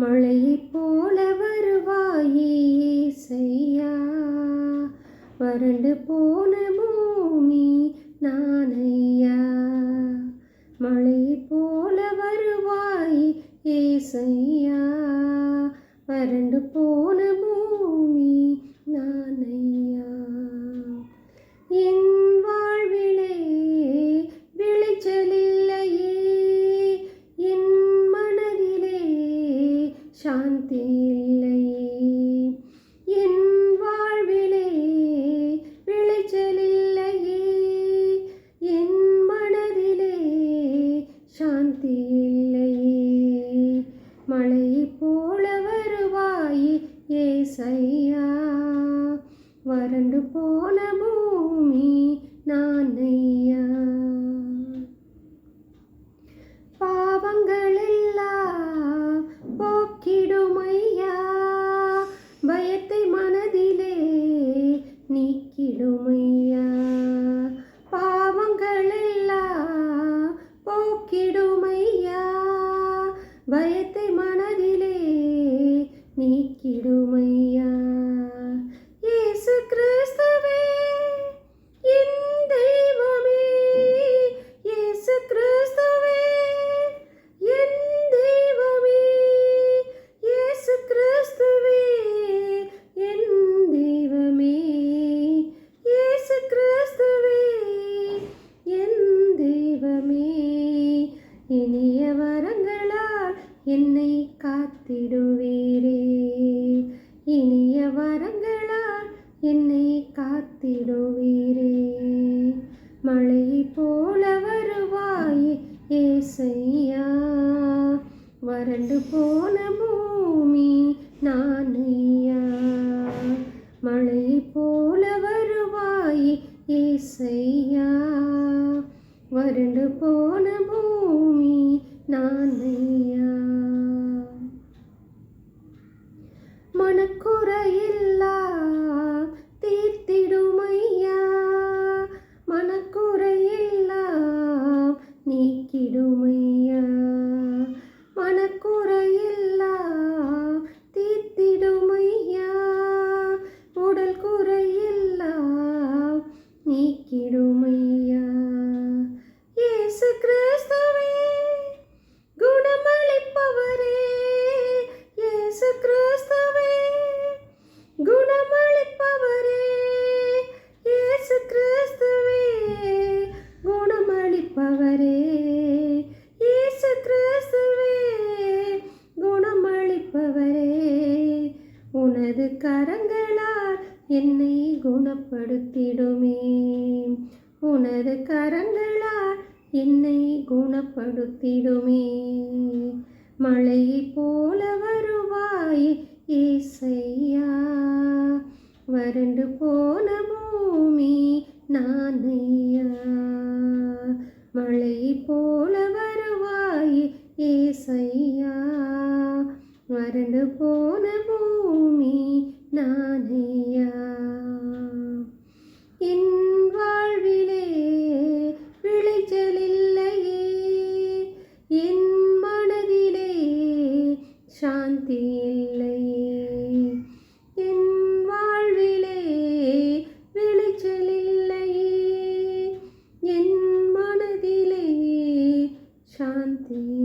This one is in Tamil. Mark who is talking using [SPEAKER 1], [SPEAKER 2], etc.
[SPEAKER 1] மழையைப் போல வருவாயே செய்யா வறண்டு போன பூமி நானையா. மழையைப் போல வருவாய் ஏசையா. வறண்டு போன பூமி சாந்தி இல்லையே என் வாழ்விலே விளைச்சல் இல்லையே என் மனதிலே சாந்தி இல்லையே மழையைப் போல வருவாய் ஏசையா. வறண்டு போன என்னை காத்திடுவீரே. இனிய வரங்களால் என்னை காத்திடுவீரே. மழை போல வருவாயே ஏசையா. வறண்டு போன பூமி நானையா. மழை போல வருவாயே ஏசையா. வறண்டு போன பூமி நானையா. இயேசு கிறிஸ்துவே குணமளிப்பவரே. இயேசு கிறிஸ்துவே குணமளிப்பவரே. இயேசு கிறிஸ்துவே குணமளிப்பவரே. உனது கரங்களால் என்னை குணப்படுத்திடுமே. உனது கரங்களால் என்னை குணப்படுத்திடுமே. மழையைப் போல வருவாய் ஏசையா. வறண்டு போன பூமி நானையா. மழையைப் போல வருவாய் ஏசையா. வறண்டு போன பூமி நானையா. என் Andy.